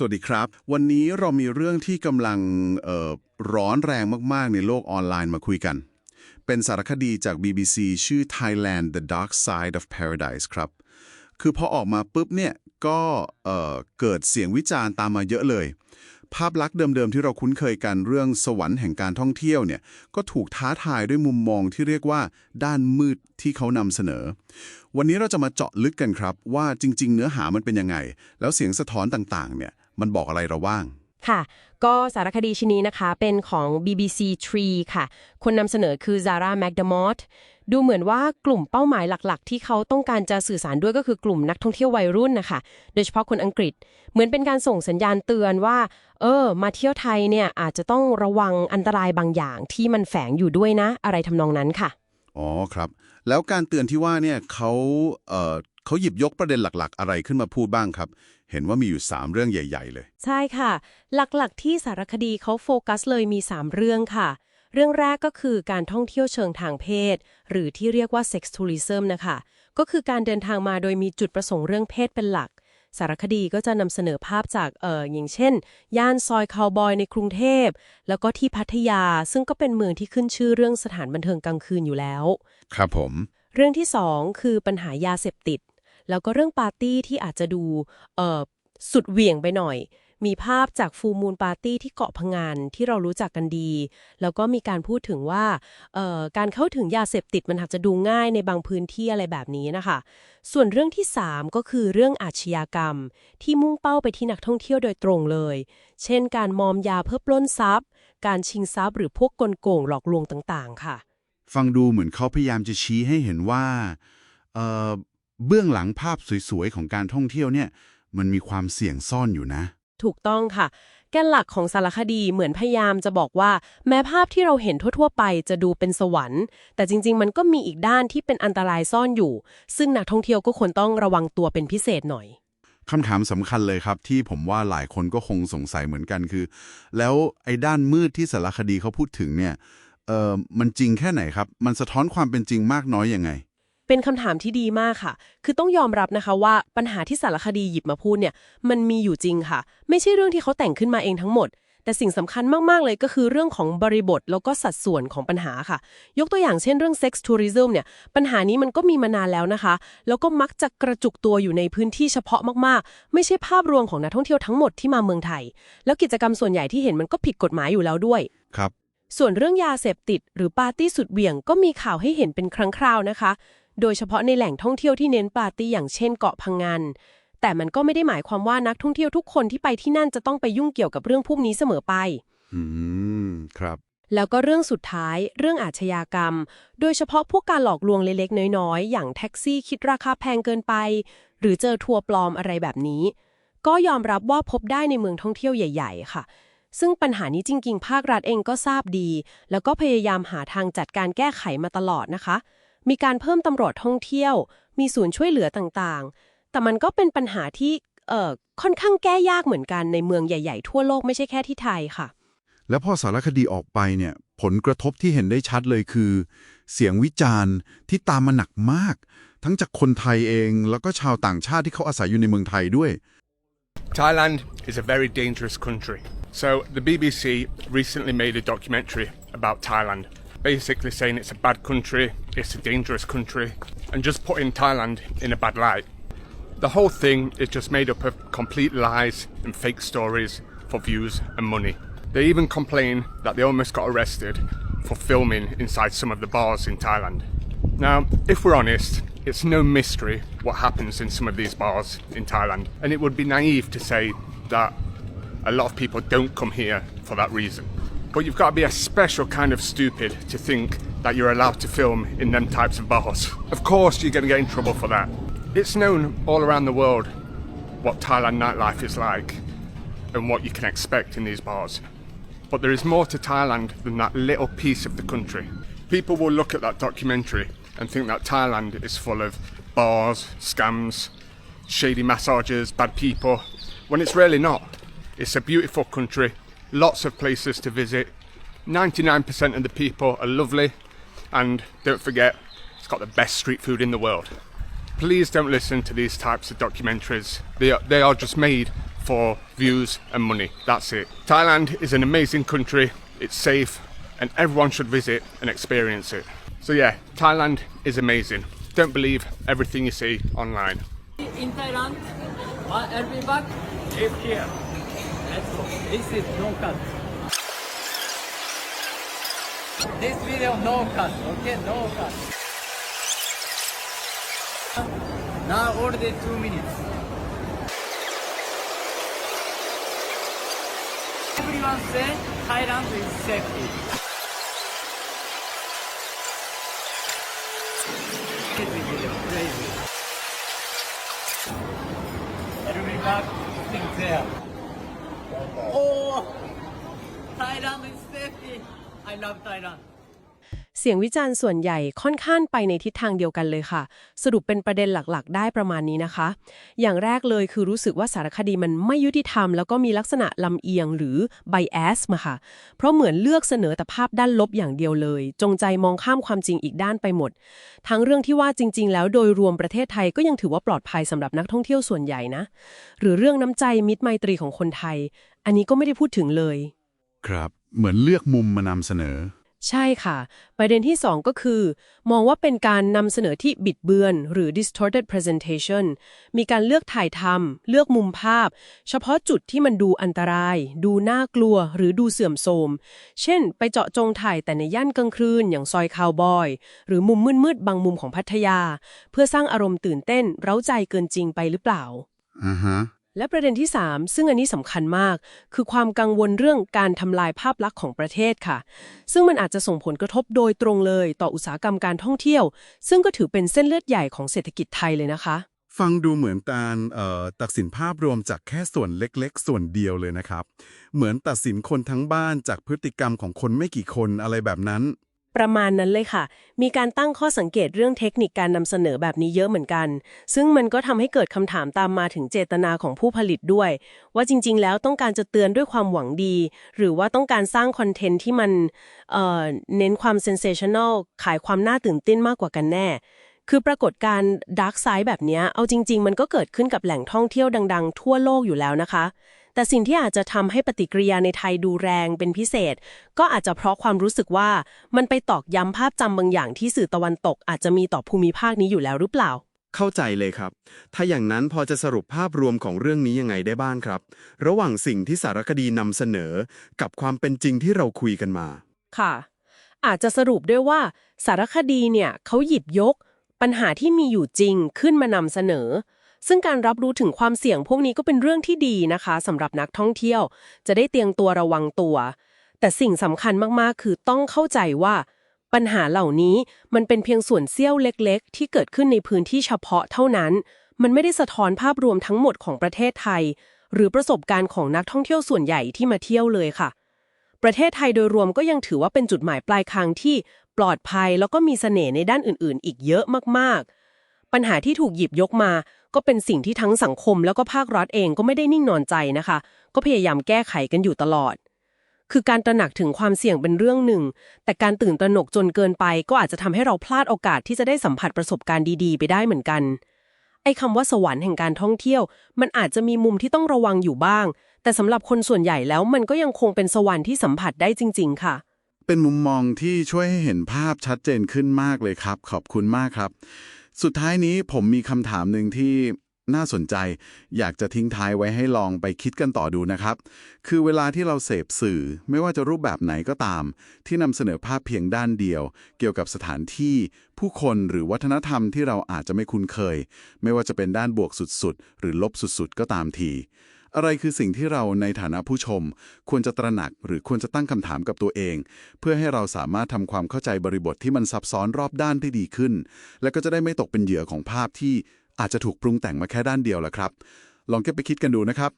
สวัสดีครับ วันนี้เรามีเรื่องที่กำลังร้อนแรงมาก ๆ ในโลกออนไลน์มาคุยกัน เป็นสารคดีจาก BBC ชื่อ Thailand The Dark Side of Paradise ครับ คือพอออกมาปุ๊บเนี่ยก็เกิดเสียงวิจารณ์ตามมาเยอะเลย ภาพลักษณ์เดิม ๆ ที่เราคุ้นเคยกันเรื่องสวรรค์แห่งการท่องเที่ยวเนี่ยก็ถูกท้าทายด้วยมุมมองที่เรียกว่า ด้านมืดที่เขานำเสนอ วันนี้เราจะมาเจาะลึกกันครับ ว่าจริง ๆ เนื้อหามันเป็นยังไง แล้วเสียงสะท้อนต่าง ๆ เนี่ย มันบอกอะไรเราบ้าง ค่ะ ก็สารคดีชิ้นนี้นะคะ เป็นของ BBC Tree ค่ะ คนนำเสนอคือ Zara McDermott ดูเหมือนว่ากลุ่มเป้าหมายหลัก ๆ ที่เขาต้องการจะสื่อสารด้วยก็คือกลุ่มนักท่องเที่ยววัยรุ่นนะคะ โดยเฉพาะคนอังกฤษ เหมือนเป็นการส่งสัญญาณเตือนว่า เออ มาเที่ยวไทยเนี่ยอาจจะต้องระวังอันตรายบางอย่างที่มันแฝงอยู่ด้วยนะ อะไรทำนองนั้นค่ะ อ๋อครับ แล้วการเตือนที่ว่าเนี่ยเขาเอ่อเขาหยิบยกประเด็นหลัก ๆ อะไรขึ้นมาพูดบ้างครับ เห็นว่ามีอยู่ 3 เรื่องใหญ่ ๆ เลย ใช่ค่ะ หลักๆ ที่สารคดีเขาโฟกัสเลยมี 3 เรื่องค่ะ เรื่องแรกก็คือการท่องเที่ยวเชิงทางเพศ หรือที่เรียกว่า sex tourism นะคะ ก็คือการเดินทางมาโดยมีจุดประสงค์เรื่องเพศเป็นหลัก สารคดีก็จะนำเสนอภาพจากเอ่ออย่างเช่น ย่านซอยคาวบอยในกรุงเทพ แล้วก็ที่พัทยาซึ่งก็เป็นเมืองที่ขึ้นชื่อเรื่องสถานบันเทิงกลางคืนอยู่แล้ว ครับผม เรื่องที่สองคือปัญหายาเสพติด แล้วก็เรื่องปาร์ตี้ที่อาจจะดูเสุดเหวี่ยงไปหน่อย มีภาพจากฟูมูลปาร์ตี้ที่เกาะพะงันที่เรารู้จักกันดี แล้วก็มีการพูดถึงว่าการเข้าถึงยาเสพติดมันอาจจะดูง่ายในบางพื้นที่อะไรแบบนี้นะคะ ส่วนเรื่องที่ 3 ก็คือเรื่องอาชญากรรม ที่มุ่งเป้าไปที่นักท่องเที่ยวโดยตรงเลย เช่น การมอมยาเพื่อปล้นทรัพย์ การชิงทรัพย์หรือพวกกลโกงหลอกลวงต่างๆ ค่ะ ฟังดูเหมือนเขาพยายามจะชี้ให้เห็นว่า เอ่อเบื้องหลังภาพสวยๆ ของการท่องเที่ยวเนี่ย มันมีความเสี่ยงซ่อนอยู่นะ ถูกต้องค่ะ แกนหลักของสารคดีเหมือนพยายามจะบอกว่า แม้ภาพที่เราเห็นทั่ว ๆ ไปจะดูเป็นสวรรค์ แต่จริง ๆ มันก็มีอีกด้านที่เป็นอันตรายซ่อนอยู่ ซึ่งนักท่องเที่ยวก็ควรต้องระวังตัวเป็นพิเศษหน่อยคำถามสำคัญเลยครับที่ผมว่าหลายคนก็คงสงสัยเหมือนกันคือ แล้วไอ้ด้านมืดที่สารคดีเขาพูดถึงเนี่ยเออมันจริงแค่ไหนครับ มันสะท้อนความเป็นจริงมากน้อยยังไง เป็นคำถามที่ดีมากค่ะ คือต้องยอมรับนะคะว่าปัญหาที่สารคดีหยิบมาพูดเนี่ย มันมีอยู่จริงค่ะ ไม่ใช่เรื่องที่เขาแต่งขึ้นมาเองทั้งหมด แต่สิ่งสำคัญมาก ๆ เลยก็คือเรื่องของบริบทแล้วก็สัดส่วนของปัญหาค่ะ ยกตัวอย่างเช่นเรื่อง sex tourism เนี่ย ปัญหานี้มันก็มีมานานแล้วนะคะ แล้วก็มักจะกระจุกตัวอยู่ในพื้นที่เฉพาะมากๆ ไม่ใช่ภาพรวมของนักท่องเที่ยวทั้งหมดที่มาเมืองไทย แล้วกิจกรรมส่วนใหญ่ที่เห็นมันก็ผิดกฎหมายอยู่แล้วด้วย ครับ ส่วนเรื่องยาเสพติด หรือปาร์ตี้สุดเหวี่ยงก็มีข่าวให้เห็นเป็นครั้งคราวนะคะ โดยเฉพาะในแหล่งท่องเที่ยวที่เน้นปาร์ตี้อย่างเช่นเกาะพังงานแต่มันก็ไม่ได้หมายความว่านักท่องเที่ยวทุกคนที่ไปที่นั่นจะต้องไปยุ่งเกี่ยวกับเรื่องพวกนี้เสมอไป อืม ครับ แล้วก็เรื่องสุดท้าย เรื่องอาชญากรรม โดยเฉพาะพวกการหลอกลวงเล็กๆ น้อยๆ อย่างแท็กซี่คิดราคาแพงเกินไป หรือเจอทัวร์ปลอมอะไรแบบนี้ ก็ยอมรับว่าพบได้ในเมืองท่องเที่ยวใหญ่ ๆ ค่ะ ซึ่งปัญหานี้จริง ๆ ภาครัฐเองก็ทราบดี แล้วก็พยายามหาทางจัดการแก้ไขมาตลอดนะคะ มีการเพิ่มตำรวจท่องเที่ยว มีศูนย์ช่วยเหลือต่างๆ แต่มันก็เป็นปัญหาที่เอ่อค่อนข้างแก้ยากเหมือนกันในเมืองใหญ่ ๆ ทั่วโลกไม่ใช่แค่ที่ไทยค่ะ แล้วพอสารคดีออกไปเนี่ยผลกระทบที่เห็นได้ชัดเลยคือ เสียงวิจารณ์ที่ตามมาหนักมาก ทั้งจากคนไทยเองแล้วก็ชาวต่างชาติที่เขาอาศัยอยู่ในเมืองไทยด้วย Thailand is a very dangerous country. So, the BBC recently made a documentary about Thailand, basically saying it's a bad country, it's a dangerous country, and just putting Thailand in a bad light. The whole thing is just made up of complete lies and fake stories for views and money. They even complain that they almost got arrested for filming inside some of the bars in Thailand. Now, if we're honest, it's no mystery what happens in some of these bars in Thailand, and it would be naive to say that a lot of people don't come here for that reason. But you've got to be a special kind of stupid to think that you're allowed to film in them types of bars. Of course, you're going to get in trouble for that. It's known all around the world what Thailand nightlife is like and what you can expect in these bars. But there is more to Thailand than that little piece of the country. People will look at that documentary and think that Thailand is full of bars, scams, shady massages, bad people, when it's really not. It's a beautiful country, lots of places to visit. 99% of the people are lovely, and don't forget, it's got the best street food in the world. Please don't listen to these types of documentaries. They are, they are just made for views and money. That's it. Thailand is an amazing country. It's safe, and everyone should visit and experience it. So yeah, Thailand is amazing. Don't believe everything you see online. in Thailand. Uh, be back. Live here. Let's go. This is no cut. This video no cut. Okay, no cut. Now already two minutes. Everyone say Thailand is safety. Crazy video, crazy. I'll be back. Think there. Oh, Thailand is safety. I love Thailand. เสียงวิจารณ์ส่วนใหญ่ค่อนข้างไปในทิศทางเดียวกันเลยค่ะ สรุปเป็นประเด็นหลักๆ ได้ประมาณนี้นะคะ อย่างแรกเลยคือรู้สึกว่าสารคดีมันไม่ยุติธรรม แล้วก็มีลักษณะลำเอียงหรือ bias มาค่ะ เพราะเหมือนเลือกเสนอแต่ภาพด้านลบอย่างเดียวเลย จงใจมองข้ามความจริงอีกด้านไปหมด ทั้งเรื่องที่ว่าจริง ๆ แล้วโดยรวมประเทศไทยก็ยังถือว่าปลอดภัยสำหรับนักท่องเที่ยวส่วนใหญ่นะ หรือเรื่องน้ำใจมิตรไมตรีของคนไทย อันนี้ก็ไม่ได้พูดถึงเลย ครับ เหมือนเลือกมุมมานำเสนอ ใช่ค่ะ ประเด็นที่ 2 ก็คือ มองว่าเป็นการนำเสนอที่บิดเบือน หรือ distorted presentation มีการเลือกถ่ายทำเลือกมุมภาพ เฉพาะจุดที่มันดูอันตราย ดูน่ากลัว หรือดูเสื่อมโทรม เช่น ไปเจาะจงถ่ายแต่ในย่านกลางคืน อย่างซอยคาวบอย หรือมุมมืดๆบางมุมของพัทยา เพื่อสร้างอารมณ์ตื่นเต้น เร้าใจเกินจริงไปหรือเปล่าอ่าฮะ และประเด็นที่ 3 ซึ่งอันนี้สำคัญมาก คือความกังวลเรื่องการทำลายภาพลักษณ์ของประเทศค่ะ ซึ่งมันอาจจะส่งผลกระทบโดยตรงเลย ต่ออุตสาหกรรมการท่องเที่ยว ซึ่งก็ถือเป็นเส้นเลือดใหญ่ของเศรษฐกิจไทยเลยนะคะ ฟังดูเหมือนการตัดสินภาพรวมจากแค่ส่วนเล็กๆ ส่วนเดียวเลยนะครับ เหมือนตัดสินคนทั้งบ้านจากพฤติกรรมของคนไม่กี่คนอะไรแบบนั้น ประมาณนั้นเลยค่ะ มีการตั้งข้อสังเกตเรื่องเทคนิคการนำเสนอแบบนี้เยอะเหมือนกัน ซึ่งมันก็ทำให้เกิดคำถามตามมาถึงเจตนาของผู้ผลิตด้วย ว่าจริง ๆ แล้วต้องการจะเตือนด้วยความหวังดี หรือว่าต้องการสร้างคอนเทนต์ที่มันเอ่อเน้นความเซนเซชันแนลขายความน่าตื่นเต้นมากกว่ากันแน่ คือปรากฏการ์ดาร์กไซด์แบบนี้เอาจริง ๆ มันก็เกิดขึ้นกับแหล่งท่องเที่ยวดัง ๆ ทั่วโลกอยู่แล้วนะคะ แต่สิ่งที่อาจจะทำให้ปฏิกิริยาในไทยดูแรงเป็นพิเศษ ก็อาจจะเพราะความรู้สึกว่ามันไปตอกย้ำภาพจำบางอย่างที่สื่อตะวันตกอาจจะมีต่อภูมิภาคนี้อยู่แล้วหรือเปล่า เข้าใจเลยครับ ถ้าอย่างนั้นพอจะสรุปภาพรวมของเรื่องนี้ยังไงได้บ้างครับ ระหว่างสิ่งที่สารคดีนำเสนอ กับความเป็นจริงที่เราคุยกันมา ค่ะ อาจจะสรุปด้วยว่าสารคดีเนี่ยเขาหยิบยก ปัญหาที่มีอยู่จริงขึ้นมานำเสนอ ซึ่งการรับรู้ถึงความเสี่ยงพวกนี้ก็เป็นเรื่องที่ดีนะคะสำหรับนักท่องเที่ยว จะได้เตรียมตัวระวังตัว แต่สิ่งสำคัญมากๆ คือต้องเข้าใจว่า ปัญหาเหล่านี้มันเป็นเพียงส่วนเสี้ยวเล็ก ๆ ที่เกิดขึ้นในพื้นที่เฉพาะเท่านั้น มันไม่ได้สะท้อนภาพรวมทั้งหมดของประเทศไทย หรือประสบการณ์ของนักท่องเที่ยวส่วนใหญ่ที่มาเที่ยวเลยค่ะ ประเทศไทยโดยรวมก็ยังถือว่าเป็นจุดหมายปลายทางที่ปลอดภัยแล้วก็มีเสน่ห์ในด้านอื่น ๆ อีกเยอะมากๆ ปัญหาที่ถูกหยิบยกมา ก็เป็นสิ่งที่ทั้งสังคมแล้วก็ภาครัฐเองก็ไม่ได้นิ่งนอนใจนะคะ ก็พยายามแก้ไขกันอยู่ตลอด คือการตระหนักถึงความเสี่ยงเป็นเรื่องหนึ่ง แต่การตื่นตระหนกจนเกินไป ก็อาจจะทำให้เราพลาดโอกาสที่จะได้สัมผัสประสบการณ์ดีๆ ไปได้เหมือนกันไอ้คำว่าสวรรค์แห่งการท่องเที่ยว มันอาจจะมีมุมที่ต้องระวังอยู่บ้าง แต่สำหรับคนส่วนใหญ่แล้วมันก็ยังคงเป็นสวรรค์ที่สัมผัสได้จริง ๆ ค่ะ เป็นมุมมองที่ช่วยให้เห็นภาพชัดเจนขึ้นมากเลยครับ ขอบคุณมากครับ สุดท้ายนี้ผมมีคำถามหนึ่งที่น่าสนใจ อยากจะทิ้งท้ายไว้ให้ลองไปคิดกันต่อดูนะครับ คือเวลาที่เราเสพสื่อ ไม่ว่าจะรูปแบบไหนก็ตาม ที่นำเสนอภาพเพียงด้านเดียว เกี่ยวกับสถานที่ ผู้คนหรือวัฒนธรรมที่เราอาจจะไม่คุ้นเคย ไม่ว่าจะเป็นด้านบวกสุดๆ หรือลบสุดๆ ก็ตามที อะไรคือสิ่งที่เราในฐานะผู้ชม ควรจะตระหนักหรือควรจะตั้งคำถามกับตัวเอง เพื่อให้เราสามารถทำความเข้าใจบริบทที่มันซับซ้อนรอบด้านได้ดีขึ้น และก็จะได้ไม่ตกเป็นเหยื่อของภาพที่อาจจะถูกปรุงแต่งมาแค่ด้านเดียวละครับ ลองเก็บไปคิดกันดูนะครับ